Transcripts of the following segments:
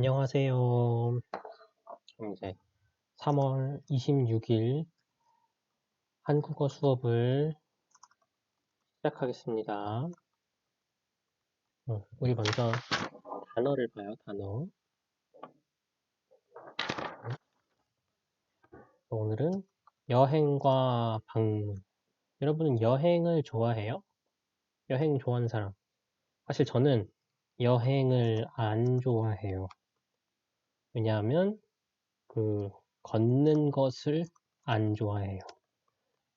안녕하세요. 이제 3월 26일 한국어 수업을 시작하겠습니다. 어, 우리 먼저 단어를 봐요, 단어. 오늘은 여행과 방문. 여러분은 여행을 좋아해요? 여행 좋아하는 사람. 사실 저는 여행을 안 좋아해요. 왜냐하면 그 걷는 것을 안 좋아해요.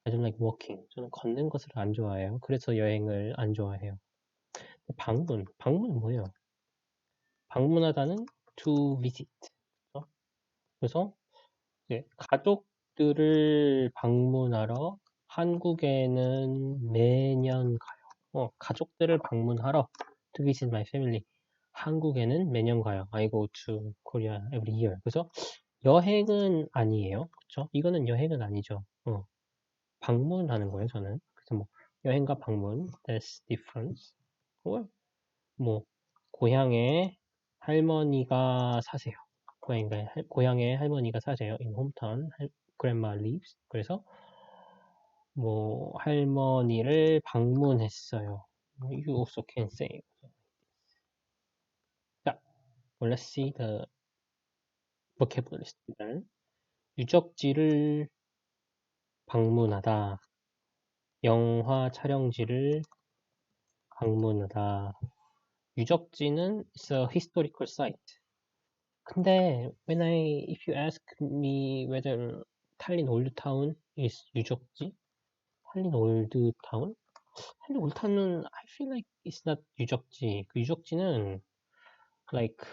I don't like walking. 저는 걷는 것을 안 좋아해요. 그래서 여행을 안 좋아해요. 방문, 방문 뭐예요? 방문하다는 to visit. 그래서 가족들을 방문하러 한국에는 매년 가요. 어, 가족들을 방문하러 to visit my family. 한국에는 매년 가요. I go to Korea every year. 그래서 여행은 아니에요. 그렇죠? 이거는 여행은 아니죠. 어, 방문하는 거예요, 저는. 그래서 뭐 여행과 방문, there's difference. or 뭐 고향에 할머니가 사세요. 고향에, 할- 고향에 할머니가 사세요. in hometown, 할- grandma lives. 그래서 뭐 할머니를 방문했어요. You also can say. 자, well, let's see the vocabulary. 일단 유적지를 방문하다, 영화 촬영지를 방문하다. 유적지는 is a historical site. 근데 when I if you ask me whether 탈린 올드타운 is 유적지? 탈린 올드타운? 탈린 올드타운은 I feel like it's not 유적지. 그 유적지는 like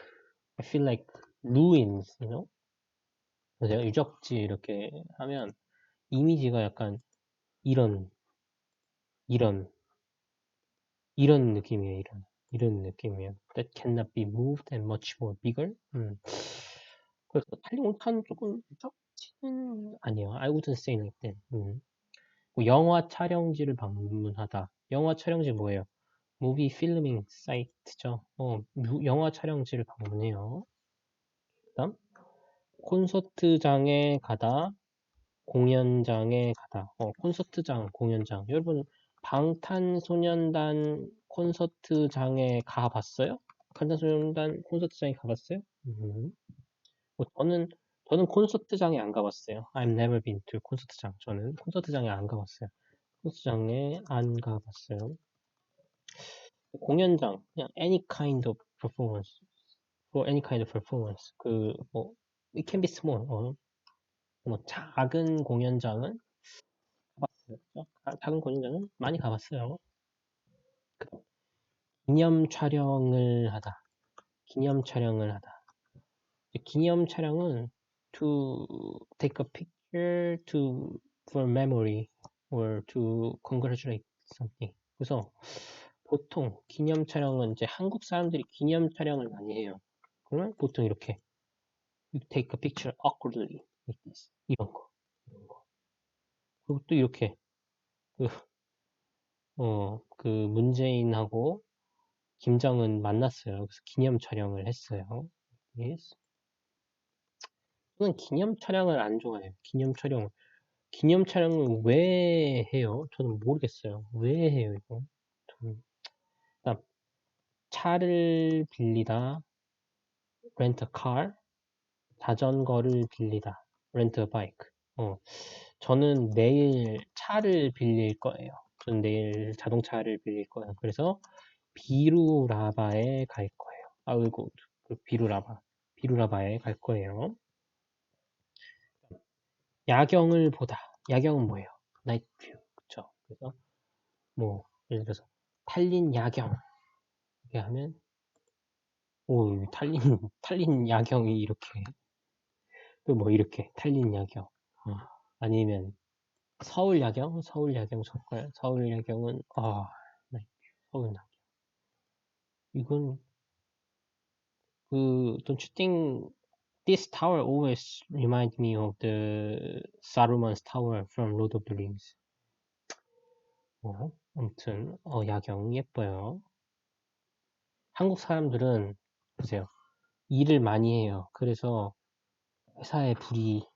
I feel like ruins, you know? 그래서 유적지 이렇게 하면 이미지가 약간 이런 이런 이런 느낌이에요. 이런 이런 느낌이에요. That cannot be moved and much more bigger. 음. 그래서 올드타운 조금 유적지는 아니에요. I wouldn't say like that. 음. 뭐 영화 촬영지를 방문하다. 영화 촬영지 뭐예요? 무비 필밍 사이트죠. 어, 무- 영화 촬영지를 방문해요. 그다음 콘서트장에 가다, 공연장에 가다. 어, 콘서트장, 공연장. 여러분 방탄소년단 콘서트장에 가봤어요? 방탄소년단 콘서트장에 가봤어요? 음. 뭐 저는 저는 콘서트장에 안 가봤어요. I've never been to 콘서트장. 저는 콘서트장에 안 가봤어요. 콘서트장에 안 가봤어요. 공연장, 그냥 any kind of performance, for any kind of performance. 그뭐 it can be small. 어, 뭐 작은 공연장은 가봤어요. 작은 공연장은 많이 가봤어요. 그다음, 기념 촬영을 하다. 기념 촬영을 하다. 기념 촬영은 to take a picture to for memory or to congratulate something. 그래서 보통 기념 촬영은 이제 한국 사람들이 기념 촬영을 많이 해요. 그러면 보통 이렇게 you take a picture awkwardly like this 이런 거 이런 거 그리고 또 이렇게 그, 어, 그 문재인하고 김정은 만났어요. 그래서 기념 촬영을 했어요. Yes. 저는 기념 촬영을 안 좋아해요. 기념 촬영. 기념 촬영을 왜 해요? 저는 모르겠어요. 왜 해요, 이거? 저는. 차를 빌리다, rent a car, 자전거를 빌리다, rent a bike. 어, 저는 내일 차를 빌릴 거예요. 저는 내일 자동차를 빌릴 거예요. 그래서 비루라바에 갈 거예요. 아이고, 그 비루라바. 비루라바에 갈 거예요. 야경을 보다. 야경은 뭐예요? 나이트 뷰. 그쵸? 그래서 뭐 예를 들어서 탈린 야경 이렇게 하면 오 탈린 탈린 야경이 이렇게 또 뭐 이렇게 탈린 야경 어, 아니면 서울 야경 서울 야경 정말 서울 야경은 아 뷰. 서울 야경 이건 그 don't you think this tower always remind me of the Saruman's tower from Lord of the Rings 어, 아무튼 어, 야경 예뻐요. 한국 사람들은 보세요. 일을 많이 해요. 그래서 회사에 불이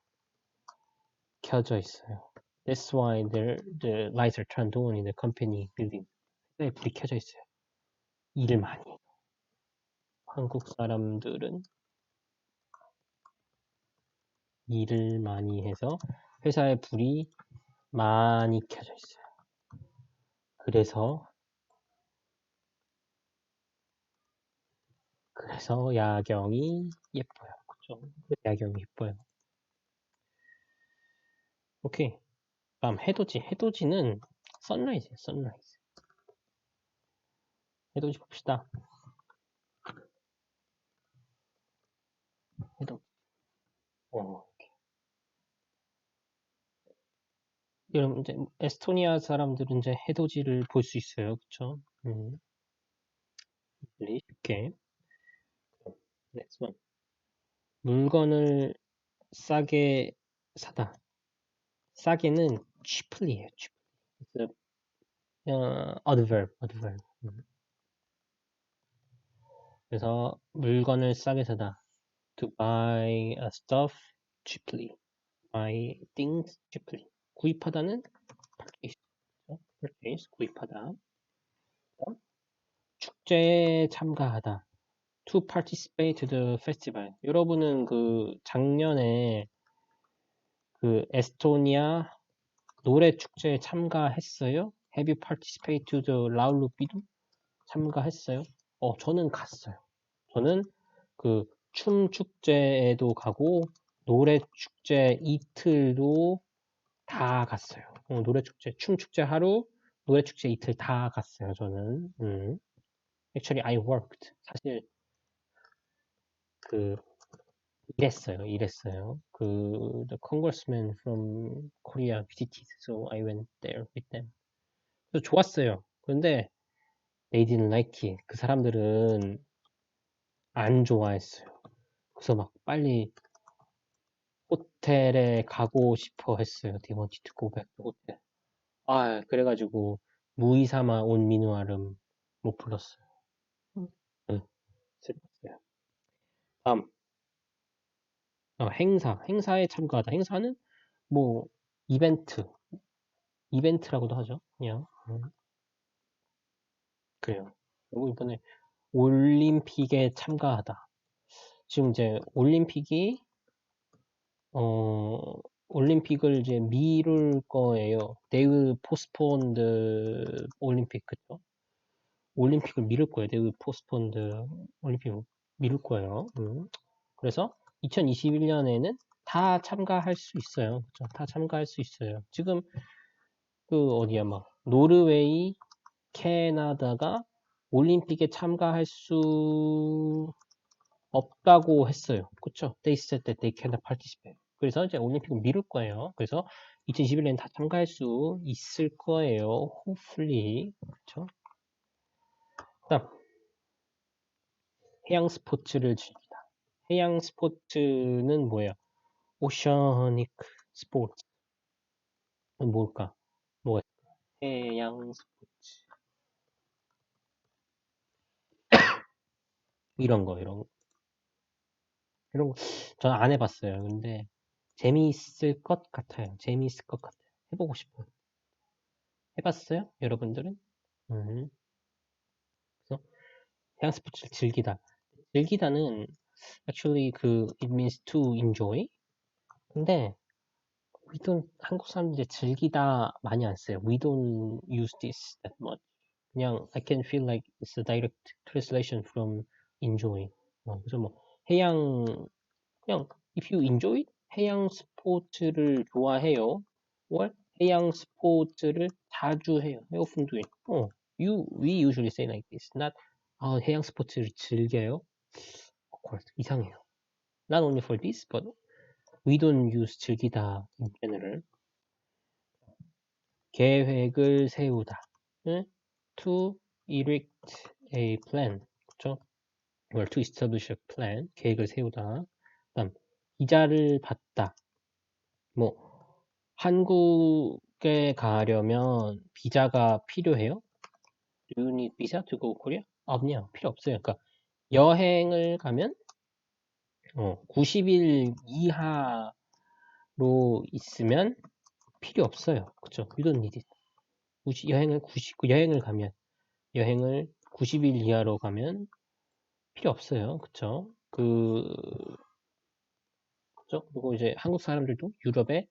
켜져 있어요. That's why the, the lights are turned on in the company building. 회사에 불이 켜져 있어요. 일을 많이 해요. 한국 사람들은 일을 많이 해서 회사에 불이 많이 켜져 있어요. 그래서 그래서 야경이 예뻐요. 그죠? 야경이 예뻐요. 오케이. 다음 해돋이. 해돋이는 선라이즈예요. 선라이즈. 해돋이 봅시다. 해돋. 어, 이렇게. 여러분 이제 에스토니아 사람들은 이제 해돋이를 볼 수 있어요. 그쵸? 음. 쉽게. Next one. 물건을 싸게 사다. 싸게는 cheaply예요. cheaply. It's a uh, adverb. adverb. 음. 그래서 물건을 싸게 사다. To buy a stuff cheaply. Buy things cheaply. 구입하다는 purchase. purchase 구입하다. 축제에 참가하다. To participate the festival. 여러분은 그 작년에 그 에스토니아 노래 축제에 참가했어요? Have you participated to the 라울루비두? 참가했어요? 어, 저는 갔어요. 저는 그 춤 축제에도 가고 노래 축제 이틀도 다 갔어요. 어, 노래 축제, 춤 축제 하루, 노래 축제 이틀 다 갔어요. 저는. 음. Actually, I worked. 사실 그 일했어요. 일했어요. 그 the congressman from Korea visited, so I went there with them. 그래서 좋았어요. 그런데 they didn't like it. 그 사람들은 안 좋아했어요. 그래서 막 빨리 호텔에 가고 싶어 했어요. Back to hotel. 아, 그래가지고 무이사마 온 민우아름 못 불렀어요. 응, 슬펐어요. 다음. 어, 행사. 행사에 참가하다. 행사는 뭐 이벤트. 이벤트라고도 하죠. 그냥. 음. 그래요. 그리고 이번에 올림픽에 참가하다. 지금 이제 올림픽이 어 올림픽을 이제 미룰 거예요. Postpone the 올림픽 그죠? 올림픽을 미룰 거예요. Postpone the 올림픽 미룰 거예요. 음. 그래서 2021년에는 다 참가할 수 있어요. 그죠? 다 참가할 수 있어요. 지금 그 어디야 막 노르웨이, 캐나다가 올림픽에 참가할 수 없다고 했어요. 그쵸? They said that they cannot participate. 그래서 이제 올림픽을 미룰 거예요. 그래서 2021년에 다 참가할 수 있을 거예요. hopefully. 그쵸? 다음. 해양 스포츠를 즐기다. 해양 스포츠는 뭐예요? 오셔닉 스포츠. 뭘까? 뭐가 있을까? 해양 스포츠. 이런 거, 이런 거. 이런 거, 저는 안 해봤어요. 근데, 재미있을 것 같아요. 재미있을 것 같아요. 해보고 싶어요. 해봤어요? 여러분들은? 음. 그래서, 해양 스포츠를 즐기다. 즐기다는, actually, 그, it means to enjoy. 근데, we don't, 한국 사람들이 즐기다 많이 안 써요. We don't use this that much. 그냥, I can feel like it's a direct translation from enjoy. 어, 그래서 뭐 해양 그냥 if you enjoy it, 해양 스포츠를 좋아해요. or 해양 스포츠를 자주 해요. I often do it. 어, you we usually say like this. not 아, 해양 스포츠를 즐겨요. 이상해요. Not only for this, but we don't use 즐기다 in general. 계획을 세우다. 응? To erect a plan. 그쵸? or to establish a plan, 계획을 세우다. 다음, 비자를 받다. 뭐, 한국에 가려면 비자가 필요해요? Do you need visa to go Korea? 없냐? 필요 없어요. 그러니까 여행을 가면 어, 90일 이하로 있으면 필요 없어요. 그쵸? You don't 여행을 90, 여행을 가면, 여행을 90일 이하로 가면 필요 없어요. 그쵸? 그, 그죠? 그리고 이제 한국 사람들도 유럽에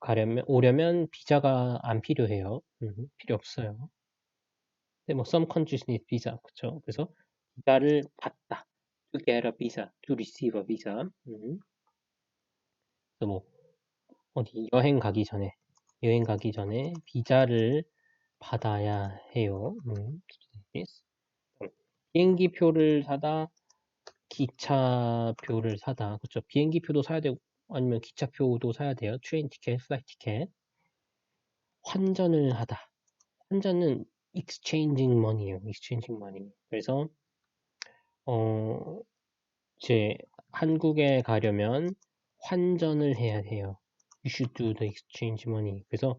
가려면, 오려면 비자가 안 필요해요. 음, 필요 없어요. 근데 뭐, some countries need visa. 그쵸? 그래서 비자를 받다. to get a visa, to receive a visa. 음. 그래서 뭐, 어디 여행 가기 전에, 여행 가기 전에 비자를 받아야 해요. 음. 비행기 표를 사다, 기차표를 사다. 그렇죠? 비행기 표도 사야 되고 아니면 기차표도 사야 돼요. 트레인 티켓, 플라이 티켓. 환전을 하다. 환전은 exchanging money예요. exchanging money. 그래서 어 이제 한국에 가려면 환전을 해야 해요. You should do the exchange money. 그래서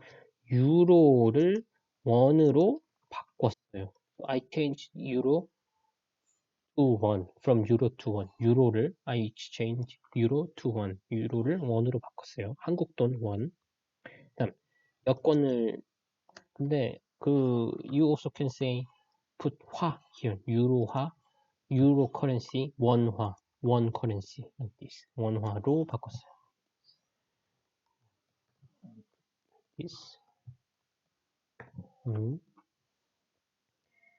유로를 원으로 바꿨어요. I changed euro to one. From euro to one. 유로를 I exchange euro to one. 유로를 원으로 바꿨어요. 한국 돈 원. 그다음 여권을 근데 그 you also can say put 화 here. 유로화, 유로 currency, 원화, 원 currency like this. 원화로 바꿨어요. this. 음.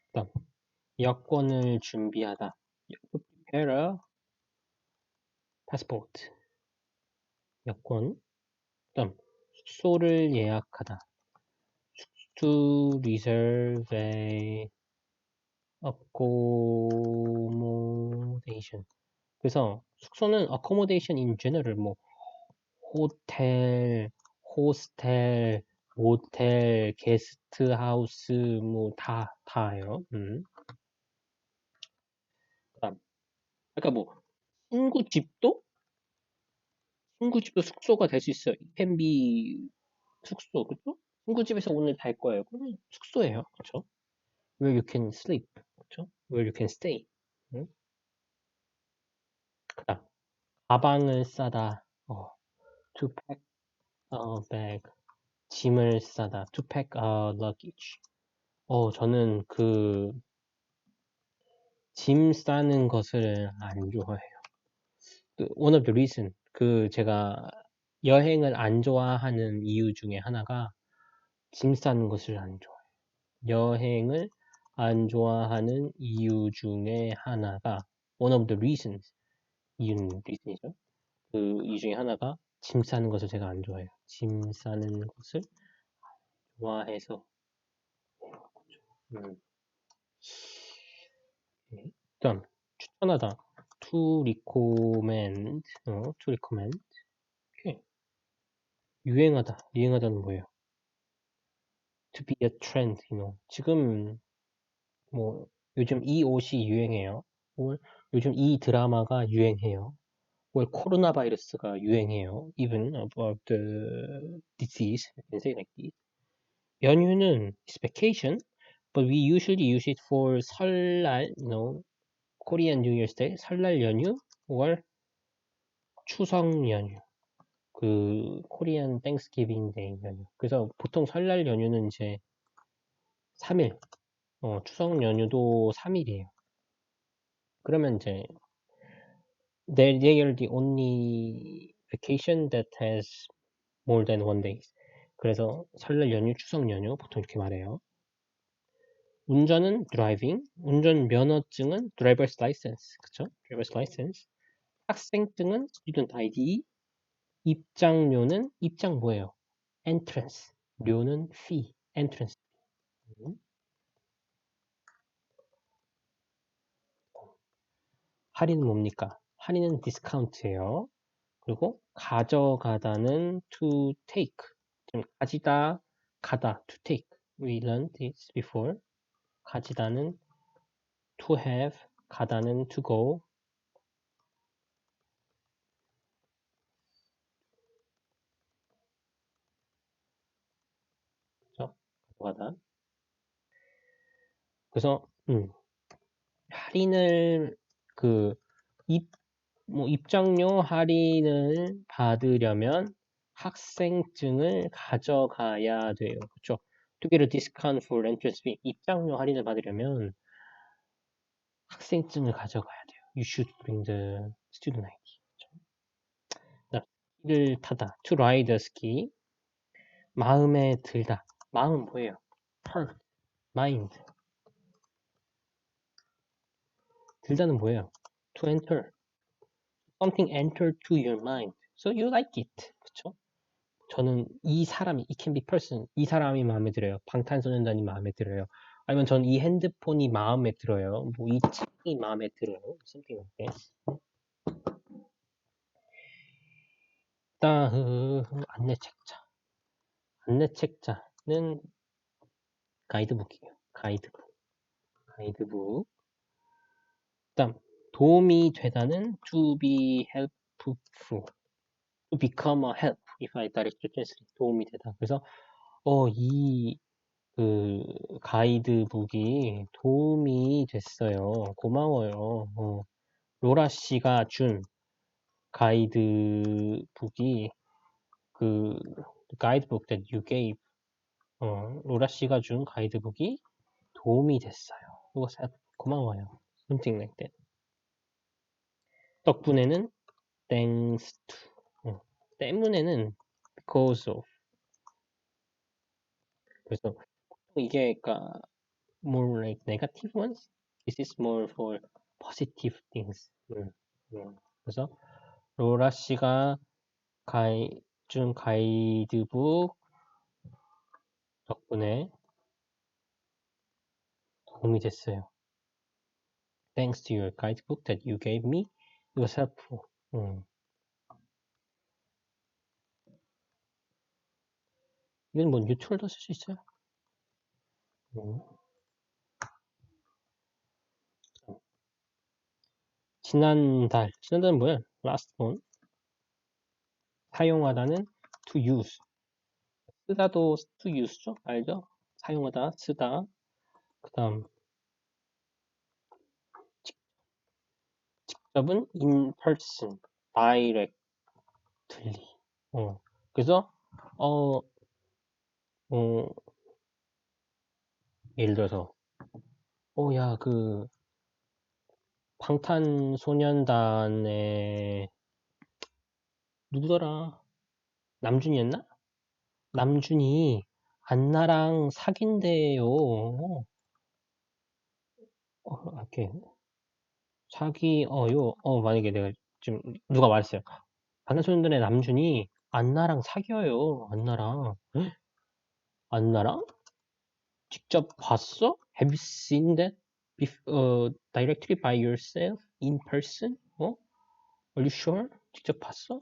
그다음 여권을 준비하다. prepare a passport. 여권. 그다음 숙소를 예약하다. To reserve a accommodation. 그래서 숙소는 accommodation in general 뭐 호텔, 호스텔, 모텔, 게스트 하우스 뭐 다 다예요. 음. 그다음 그러니까 뭐 친구 집도 친구 집도 숙소가 될 수 있어요. Can be 숙소, 그죠? 친구 집에서 오늘 잘 거예요. 그러면 숙소예요. 그렇죠? Where you can sleep. 그렇죠? Where you can stay. 응? 그 다음 가방을 싸다. 어, to pack a bag. 짐을 싸다. to pack a luggage. 어, 저는 그 짐 싸는 것을 안 좋아해요. 그 one of the reason 그 제가 여행을 안 좋아하는 이유 중에 하나가 짐 싸는 것을 안 좋아해요. 여행을 안 좋아하는 이유 중에 하나가 one of the reasons 이유는 reason이죠. 그 이유 중에 하나가 짐 싸는 것을 제가 안 좋아해요. 짐 싸는 것을 좋아해서 음. 네. 다음 추천하다 to recommend 어, to recommend 오케이. 유행하다 유행하다는 뭐예요? To be a trend, you know. 지금 뭐 요즘 이 옷이 유행해요. or 요즘 이 드라마가 유행해요. or 코로나 바이러스가 유행해요. even about the disease, I can say like this. 연휴는 is vacation, but we usually use it for 설날, you know, Korean New Year's Day, 설날 연휴 or 추석 연휴. 그 코리안 땡스기빙 데이 연휴. 그래서 보통 설날 연휴는 이제 3일, 어, 추석 연휴도 3일이에요. 그러면 이제 they, they are the only vacation that has more than one day. 그래서 설날 연휴, 추석 연휴 보통 이렇게 말해요. 운전은 driving, 운전 면허증은 driver's license, 그쵸? driver's license. 학생증은 student ID, 입장료는 입장 뭐예요? entrance, 료는 fee, entrance. 음. 할인은 뭡니까? 할인은 디스카운트예요. 그리고 가져가다는 to take. 지금 가지다, 가다, to take. We learned this before. 가지다는 to have, 가다는 to go. 가져가다. 그래서 음, 할인을 그 입, 뭐 입장료 할인을 받으려면 학생증을 가져가야 돼요. 그렇죠? A discount for. 입장료 할인을 받으려면 학생증을 가져가야 돼요. You should bring the student ID. 스키를 타다. To ride a ski. 마음에 들다. 마음 뭐예요? heart, mind. 들다는 뭐예요? To enter. Something entered to your mind. So you like it. 그쵸? 저는 이 사람이, it can be person. 이 사람이 마음에 들어요. 방탄소년단이 마음에 들어요. 아니면 저는 이 핸드폰이 마음에 들어요. 뭐 이 책이 마음에 들어요. Something like this. 다음 안내 책자. 안내 책자 는 가이드북이에요. 가이드북. 가이드북. 그다음 도움이 되다는 to be helpful. to become a help. if I direct translate. 도움이 되다. 그래서 어, 이 그 가이드북이 도움이 됐어요. 고마워요. 어, 로라 씨가 준 가이드북이 그 가이드북 that you gave 어, 로라 씨가 준 가이드북이 도움이 됐어요. 이거 고마워요. something like that. 덕분에는 thanks to 어, 때문에는 because of 그래서 이게 그러니까 more like negative ones this is more for positive things 음, 음. 그래서 로라 씨가 가이, 준 가이드북 덕분에 도움이 됐어요. Thanks to your guidebook that you gave me, it was helpful. 음. 이건 뭐 뉴트럴도 쓸 수 있어요. 음. 지난달, 지난달은 뭐야? last one. 사용하다는 to use. 쓰다도 to use죠? 알죠? 사용하다, 쓰다. 그 다음, 직접은 in person, directly. 어. 그래서, 어, 어, 예를 들어서, 어, 야, 그, 방탄소년단의, 누구더라? 남준이었나? 남준이 안나랑 사귄대요. 어, 이렇게, 사귀어요. 어, 만약에 내가 지금 누가 말했어요. 방탄소년단의 남준이 안나랑 사귀어요. 안나랑. 응? 안나랑? 직접 봤어? Have you seen that bef- uh, directly by yourself in person? 어? Are you sure? 직접 봤어?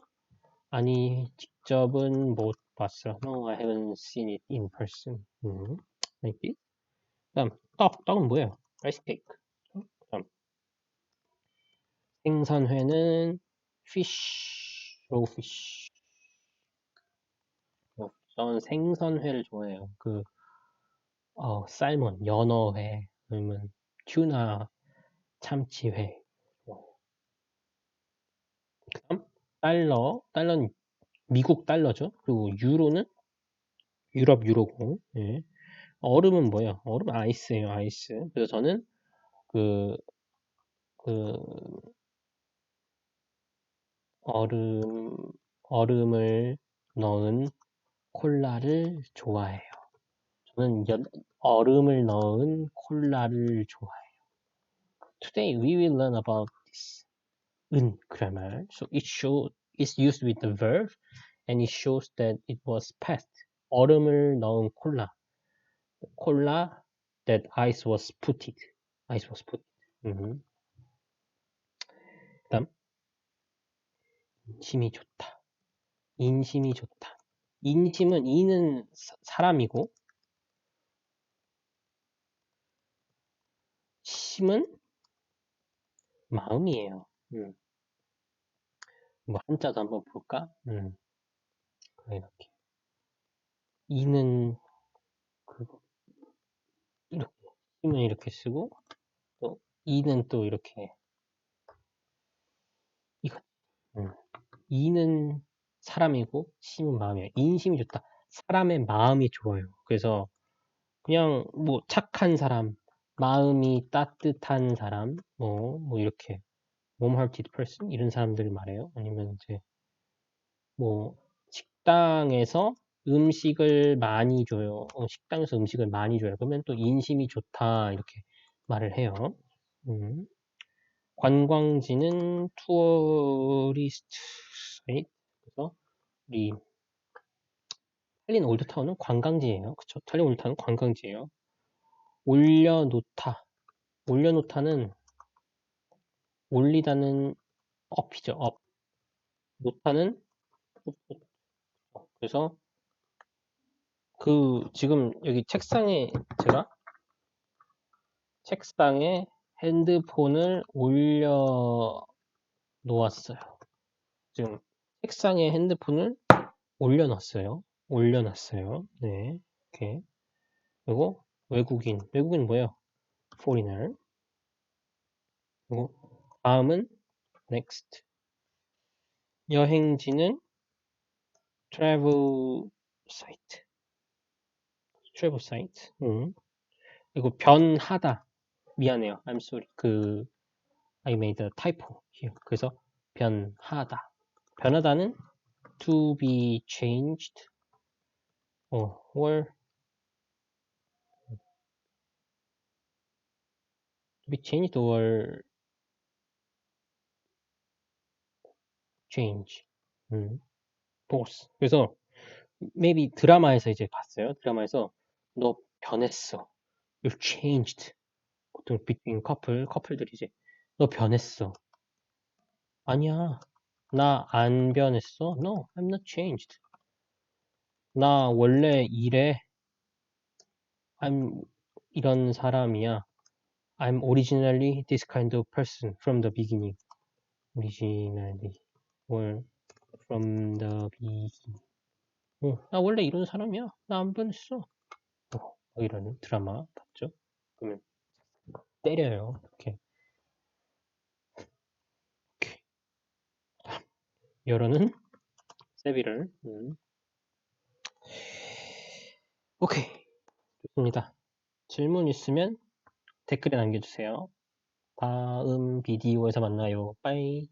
아니, 직접은 못 봤어. No, I haven't seen it in person. 음, like this. 그다음 떡, 떡은 뭐예요? rice cake. 그다음 생선회는 fish, raw fish. 어, 저는 생선회를 좋아해요. 그 어, 살몬, 연어회, 아니면 튜나, 참치회. 어. 그다음 달러, 달러는 미국 달러죠. 그리고 유로는 유럽 유로고. 예. 얼음은 뭐예요? 얼음 아이스예요, 아이스. 그래서 저는 그, 그 얼음 얼음을 넣은 콜라를 좋아해요. 저는 연, 얼음을 넣은 콜라를 좋아해요. Today we will learn about this 은 grammar. So it show it's used with the verb and it shows that it was past. 얼음을 넣은 콜라. 콜라 that ice was putted. ice was put. 음. 그다음 인심이 좋다. 인심이 좋다. 인심은 이는 사, 사람이고 심은 마음이에요. 음. 뭐 한자도 한번 볼까? 음. 이렇게 이는 그거 이렇게 심은 이렇게 쓰고 또 이는 또 이렇게 이건 이는 사람이고 심은 마음이에요. 인심이 좋다. 사람의 마음이 좋아요. 그래서 그냥 뭐 착한 사람, 마음이 따뜻한 사람, 뭐, 뭐 이렇게 warm-hearted person 이런 사람들을 말해요. 아니면 이제 뭐 식당에서 음식을 많이 줘요. 어, 식당에서 음식을 많이 줘요. 그러면 또 인심이 좋다 이렇게 말을 해요. 음. 관광지는 투어리스트 사이트. 그래서 우리 탈린 올드타운은 관광지예요. 그쵸? 탈린 올드타운은 관광지예요. 올려놓다. 올려놓다는 올리다는 업이죠. 업. 놓다는 그래서 그 지금 여기 책상에 제가 책상에 핸드폰을 올려 놓았어요. 지금 책상에 핸드폰을 올려놨어요. 올려놨어요. 네, 이렇게. 그리고 외국인, 외국인 뭐예요? foreigner. 그리고 다음은 next. 여행지는 travel site. travel site. 음. 그리고 변하다. 미안해요. I'm sorry. 그 I made a typo here. 그래서 변하다. 변하다는 to be changed 어, or to be changed or change. 음. both. 그래서 maybe 드라마에서 이제 봤어요. 드라마에서 너 변했어. You're changed. 보통 between couple, 커플들이 이제 너 변했어. 아니야. 나 안 변했어. No, I'm not changed. 나 원래 이래. I'm 이런 사람이야. I'm originally this kind of person from the beginning. originally or from the beginning. 어, 나 원래 이런 사람이야. 나 안 변했어. 어, 이런 드라마 봤죠? 그러면 때려요. 이렇게. 이렇게. 열어는 세비를. 음. 오케이. 좋습니다. 질문 있으면 댓글에 남겨주세요. 다음 비디오에서 만나요. 빠이.